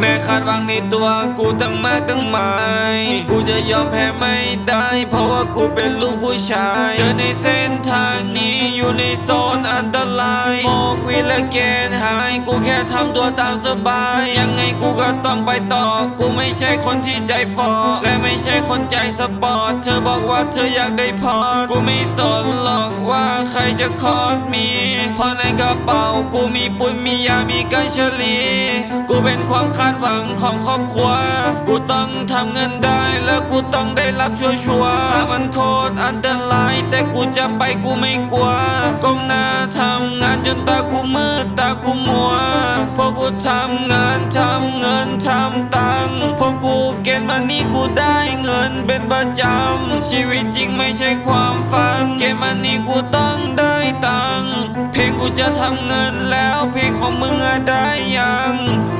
แม่คาดหวังในตัวกูตั้งมากตั้งหมายกูจะยอมแพ้ไม่ได้ เพราะว่ากูเป็นลูกผู้ชาย เดินในเส้นทาง ในโซนอันตรายโมกวิลเกนหายกูแค่ทำตัวตามสบาย ยังไงกูก็ต้องไปต่อ กูไม่ใช่คนที่ใจฟอและไม่ใช่คนใจสปอร์ต เธอบอกว่าเธออยากได้พอกูไม่สนหรอกว่าใครจะคอดมี เพราะในกระเป๋ากูมีปุ่นมียามีกัญชลี กูเป็นความคาดหวังของครอบครัว กูต้องทำเงินได้แล้วกูต้องได้รับชัวร์ๆถ้ามันโคตรอันตรายแต่กูจะไปกูไม่กลัวก้มหน้าทำงานจนตากูมืดตากูมัวเพราะกูทำงานทำเงินทำตังเพราะกูเก็บมันนี่กูได้เงินเป็นประจำชีวิตจริงไม่ใช่ความฝัน เก็บมันนี่กูต้องได้ตังค์เพลง กูจะทำเงินแล้วเพลงของมึงอะได้ยัง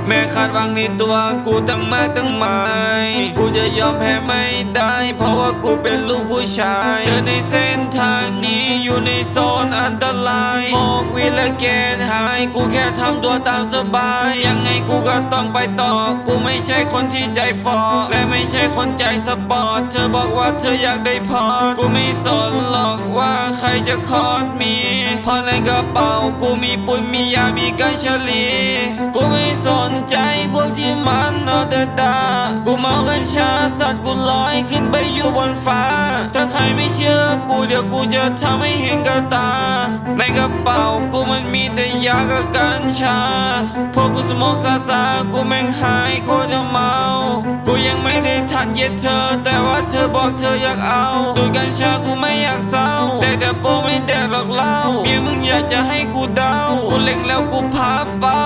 แม้คาดหวังในตัวกูตั้งมากตั้งหมายกูจะยอมแพ้ไม่ได้ เพราะว่ากูเป็นลูกผู้ชายเดินในเส้นทางนี้อยู่ในโซนอันตรายโมกวิลเกนหาย กูแค่ทำตัวตามสบาย ยังไงกูก็ต้องไปต่อ กูไม่ใช่คนที่ใจฟอและไม่ใช่คนใจสปอร์ต เธอบอกว่าเธออยากได้พอ กูไม่สนหรอกว่า จะคอดมีพราะในกระเป๋ากูมีปุนมียา มีกัญชลี กูไม่สนใจพวกที่มันเอาแต่ด่ากูเมากัญชาสัตว์กูลอยขึ้นไปอยู่บนฟ้า ถ้าใครไม่เชื่อกูเดี๋ยวกูจะทำให้เห็นกับตา ในกระเป๋ากูมันมีแต่ยากับกัญชา พวกกูสมองซาซากูแม่งหายโคตรเมา กูยังไม่ได้ทันเย็ดเธอ แต่ว่าเธอบอกเธออยากเอาดูกัญชากูไม่อยากเศร้าแต่แต่โปไม่แดกหรอกเล่าเมียมึงอยากจะให้กูเดากูเล็งแล้วกูพาเป้า